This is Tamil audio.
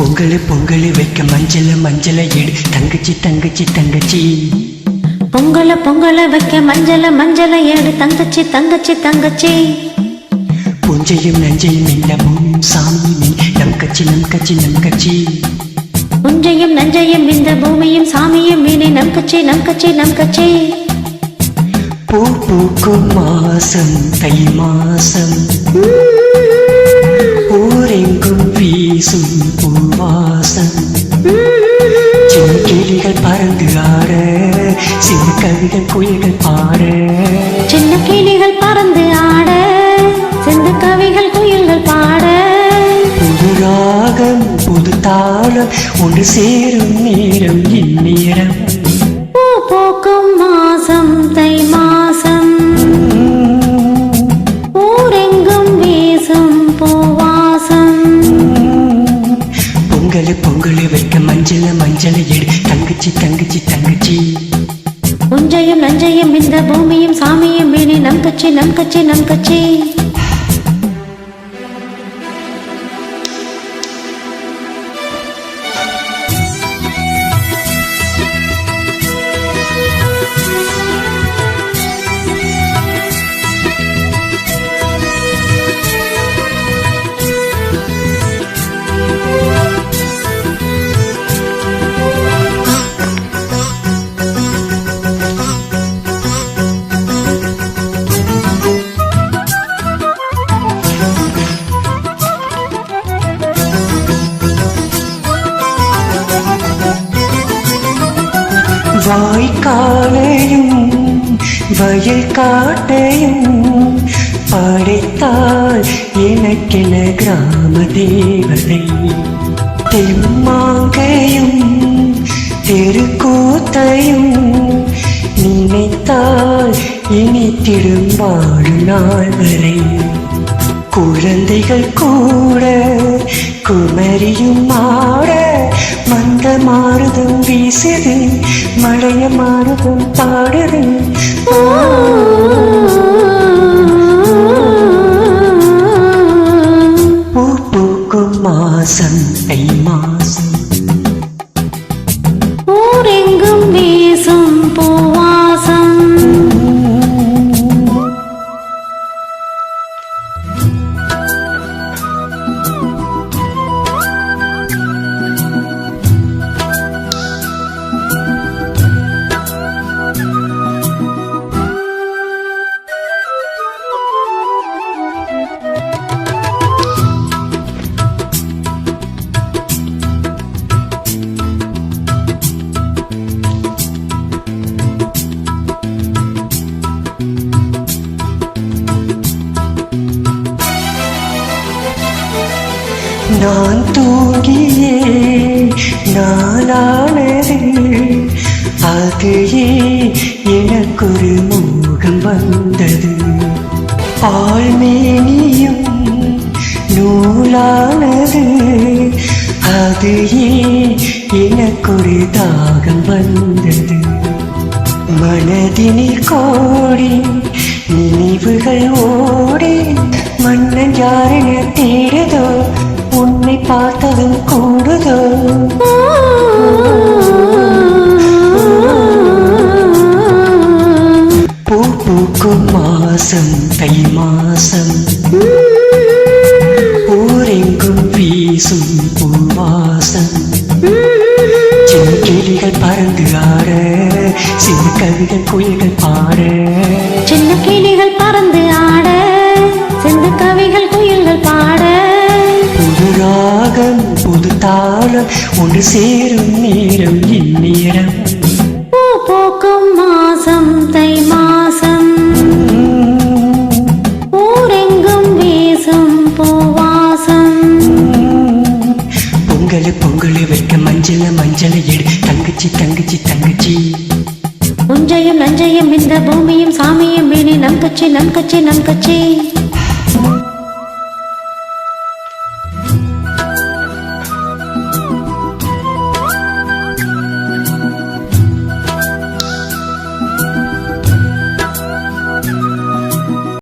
பொங்கல் பொங்கல் வைக்க மஞ்சள மஞ்சள எடு. தங்கச்சி தங்கச்சி தங்கச்சி. பொங்கல பொங்கல வைக்க மஞ்சள மஞ்சள ஏடு தங்கச்சி தங்கச்சி தங்கச்சி. புஞ்சையும் நஞ்சையும் இல்லமும் சாமி நீ. நம் கச்சி நம் கச்சி புஞ்சையும் நஞ்சையும் இந்த பூமியும் சாமியும் மீனே நம் கச்சி நம் கச்சி நம் கச்சி பூ பூக்கும் மாசம் தை மாசம். ஊரெங்கும் வீசும் கவிகள் குயில்கள் பாட. சின்ன கிளிகள் பறந்து ஆட சிந்து கவிகள் குயில்கள் பாட. புது ராகம் புது தாளம் ஒன்று சேரும் நேரம் இந்நேரம். பூ பூக்கும் மாசம் தை மாசம். ஊரெங்கும் வீசும் பூவாசம். பொங்கல் பொங்கல் வைக்க மஞ்சள மஞ்சள எடு. தங்கச்சி தங்கச்சி தங்கச்சி. லஞ்சையும் நஞ்சையும் இந்த பூமியும் சாமியும் மீனே நம் கட்சி நம் கட்சி நம் கட்சி. வாய்க்காலையும் வயல் காட்டையும் படைத்தால் எனக்கென கிராம தேவதை. தெம்மாங்கையும் தெருக்கூத்தையும் நினைத்தால் இனித்திடும் வாழும் நாள் வரை. குழந்தைகள் கூட குமரியும் ஆட மந்த மாறுதும் வீசுது மழைய மாறுதும் பாடுது. பூ பூக்கும் மாசம் தை மாசம். நான் தூங்கியே நானானது அதையே ஏன் எனக்கொரு மோகம் வந்தது. ஆழ்மேனியும் நூலானது. அதையே ஏன் எனக்கொரு தாகம் வந்தது. மனதினில் கோடி நினைவுகள் ஓடி மன்னன் யாரென பார்த்ததும் கூடுதோ பூ பூக்கும் மாசம் தை மாசம். ஊரெங்கும் வீசும் பூவாசம் சின்ன கிளிகள் பறந்து ஆற சின்ன கவிகள் குயில்கள் பாட. சின்ன கிளி ஒன்று சேரும் நேரம் இந்நேரம். பூ பூக்கும் மாசம் தை மாசம். ஊரெங்கும் வீசும் பூவாசம். பொங்கல் பொங்கல் வைக்க மஞ்சள மஞ்சள எடு. தங்கச்சி தங்கச்சி தங்கச்சி. புஞ்சையும் நஞ்சையும் இந்த பூமியும் சாமியும் மீனே நம் கச்சி நம்